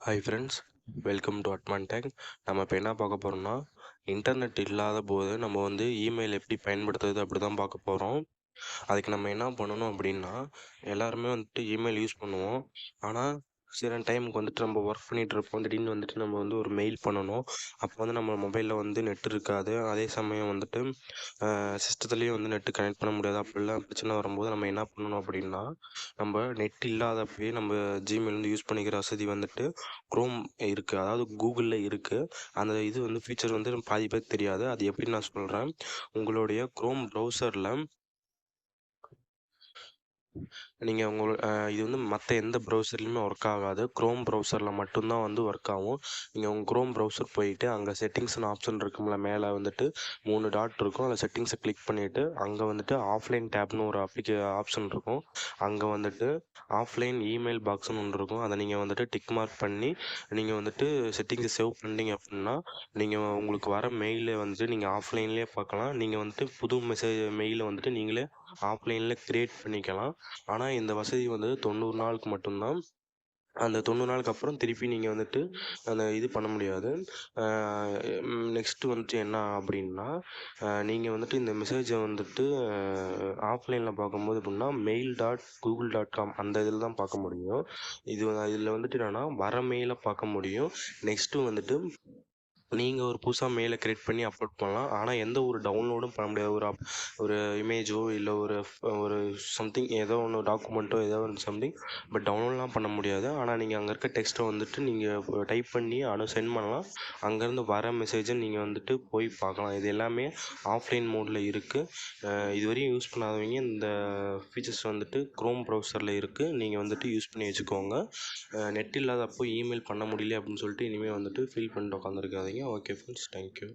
Hi friends welcome to அட்மான் டேங் நம்ம இப்போ என்ன பார்க்க போகிறோம்னா இன்டர்நெட் இல்லாத போது நம்ம வந்து இமெயில் எப்படி பயன்படுத்துறது அப்படி தான் பார்க்க போகிறோம் அதுக்கு நம்ம என்ன பண்ணணும் அப்படின்னா எல்லாருமே வந்துட்டு இமெயில் யூஸ் பண்ணுவோம். ஆனால் சில டைமுக்கு வந்துட்டு நம்ம ஒர்க் பண்ணிகிட்டு இருப்போம் திடீர்னு வந்துட்டு நம்ம வந்து ஒரு மெயில் பண்ணணும். அப்போ வந்து நம்ம மொபைலில் வந்து நெட் இருக்காது. அதே சமயம் வந்துட்டு சிஸ்டத்துலேயும் வந்து நெட்டு கனெக்ட் பண்ண முடியாது. அப்படிலாம் பிரச்சனை வரும்போது நம்ம என்ன பண்ணணும் அப்படின்னா நம்ம நெட் இல்லாதப்பயே நம்ம ஜிமெயில் வந்து யூஸ் பண்ணிக்கிற வசதி வந்துட்டு க்ரோம் இருக்குது அதாவது கூகுளில் இருக்குது அந்த இது வந்து ஃபீச்சர் வந்து பாதி பேருக்கு தெரியாது. அது எப்படின்னு நான் சொல்கிறேன் உங்களுடைய க்ரோம் ப்ரௌசரில் நீங்கள் உங்கள் இது வந்து மற்ற எந்த ப்ரௌசர்லையுமே ஒர்க் ஆகாது. க்ரோம் ப்ரௌசரில் மட்டும்தான் வந்து ஒர்க் ஆகும். நீங்கள் உங்கள் க்ரோம் ப்ரௌசர் போயிட்டு அங்கே செட்டிங்ஸ்னு ஆப்ஷன் இருக்கும்ல மேலே வந்துட்டு மூணு டாட் இருக்கும். அதில் செட்டிங்ஸை கிளிக் பண்ணிவிட்டு அங்கே வந்துட்டு ஆஃப்லைன் டேப்னு ஒரு அப்ளிகே ஆப்ஷன் இருக்கும். அங்கே வந்துட்டு ஆஃப்லைன் இமெயில் பாக்ஸ்னு ஒன்று இருக்கும். அதை நீங்கள் வந்துட்டு டிக் மார்க் பண்ணி நீங்கள் வந்துட்டு செட்டிங்ஸை சேவ் பண்ணிட்டீங்க அப்படின்னா நீங்கள் உங்களுக்கு வர மெயிலை வந்துட்டு நீங்கள் ஆஃப்லைன்லேயே பார்க்கலாம். நீங்கள் வந்துட்டு புது மெசேஜ் மெயிலை வந்துட்டு நீங்களே ஆஃப்லைனில் க்ரியேட் பண்ணிக்கலாம். ஆனால் இந்த வசதி வந்து தொண்ணூறு நாளுக்கு மட்டும்தான். அந்த தொண்ணூறு நாளுக்கு அப்புறம் திருப்பி நீங்கள் வந்துட்டு அந்த இது பண்ண முடியாது. நெக்ஸ்ட்டு வந்துட்டு என்ன அப்படின்னா நீங்கள் வந்துட்டு இந்த மெசேஜை வந்துட்டு ஆஃப்லைனில் பார்க்கும்போது எப்படின்னா mail dot Google dot com அந்த இதில் தான் பார்க்க முடியும். இது இதில் வந்துட்டு என்னென்னா வர மெயிலை பார்க்க முடியும். நெக்ஸ்ட்டு வந்துட்டு நீங்கள் ஒரு புதுசாக மெயிலை க்ரியேட் பண்ணி அப்லோட் பண்ணலாம். ஆனால் எந்த ஒரு டவுன்லோடும் பண்ண முடியாது. ஒரு அப் ஒரு இமேஜோ இல்லை ஒரு ஒரு சம்திங் ஏதோ ஒன்று டாக்குமெண்ட்டோ ஏதோ ஒன்று சம்திங் பட் டவுன்லோட்லாம் பண்ண முடியாது. ஆனால் நீங்கள் அங்கே இருக்க டெக்ஸ்ட்டை வந்துட்டு நீங்கள் டைப் பண்ணி அனு சென்ட் பண்ணலாம். அங்கேருந்து வர மெசேஜை நீங்கள் வந்துட்டு போய் பார்க்கலாம். இது எல்லாமே ஆஃப்லைன் மோடில் இருக்குது இதுவரையும் யூஸ் பண்ணாதவங்க இந்த ஃபீச்சர்ஸ் வந்துட்டு க்ரோம் ப்ரௌசரில் இருக்குது நீங்கள் வந்துட்டு யூஸ் பண்ணி வச்சுக்கோங்க. நெட் இல்லாதப்போ இமெயில் பண்ண முடியல அப்படின்னு சொல்லிட்டு இனிமேல் வந்துட்டு ஃபீல் பண்ணிட்டு உட்காந்துருக்காதீங்க ஓகே ஃப்ரெண்ட்ஸ் தேங்க்யூ